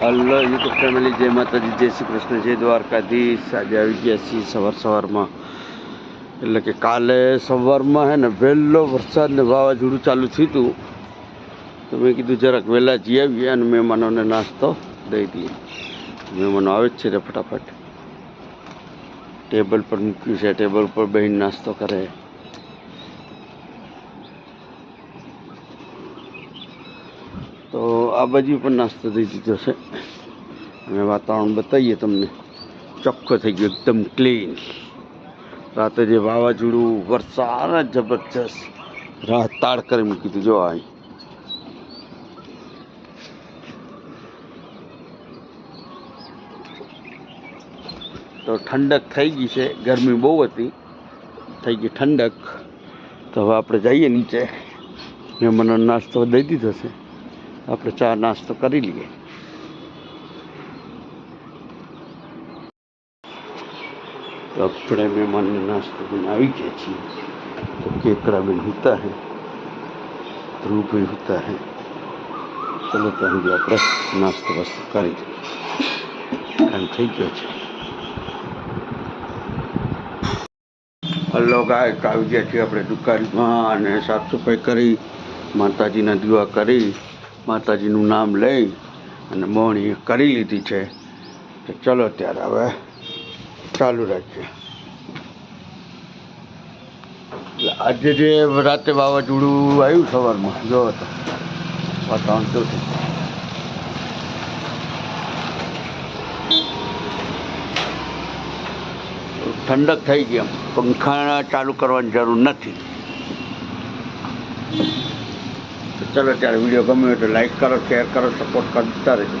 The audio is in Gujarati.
હલો યુટ્યુબ ફેમિલી જય માતાજી જય શ્રી કૃષ્ણ જય દ્વારકાધીશ આજે આવી ગયા છીએ સવાર સવારમાં. એટલે કે કાલે સવારમાં હે ને વહેલો વરસાદ ને વાવાઝોડું ચાલુ થયું હતું. તો મેં કીધું જરાક વહેલા જઈ આવીએ અને મહેમાનોને નાસ્તો દઈ દઈએ. મહેમાનો આવે જ છે રે ફટાફટ. ટેબલ પર મૂક્યું છે ટેબલ પર બહેન નાસ્તો કરે. તો આ બાજુ પણ નાસ્તો દઈ દીધો છે. અને વાતાવરણ બતાવીએ તમને. ચોખ્ખો થઈ ગયો, એકદમ ક્લીન રાતે જે વાવાઝોડું, વરસાદ, જબરજસ્ત. રાહ તાળ કરી મૂકી દીધું જો અહીં. તો ઠંડક થઈ ગઈ છે, ગરમી બહુ હતી. થઈ ગઈ ઠંડક. તો હવે આપણે જઈએ નીચે. મહેમાનો નાસ્તો દઈ દીધો છે. આપણે ચા નાસ્તો કરી લઈએ. તો આપણે મહેમાનને નાસ્તો બનાવી ગયા છીએ. હોતા હે, ધ્રુવભાઈ હોતા હે. ચલો ત્યાં સુધી આપણે નાસ્તો વાસ્તો કરી દઈએ. ટાઈમ થઈ ગયો છે. હલો ગાય આવી ગયા છીએ આપણે દુકાનમાં અને સાફ સફાઈ કરી, માતાજીના દીવા કરી. માતાજીનું નામ લઈ અને મોણી કરી લીધી છે. તો ચલો ત્યારે હવે ચાલુ રાખીએ. આજે જે રાતે વાવાઝોડું આવ્યું સવારમાં, જો તો વાતાવરણ કેવું ઠંડક થઈ ગઈ એમ. પંખા ચાલુ કરવાની જરૂર નથી. તો ચલો ત્યારે વીડિયો ગમ્યો તો લાઈક કરો શેર કરો સપોર્ટ કરતા રહેજો.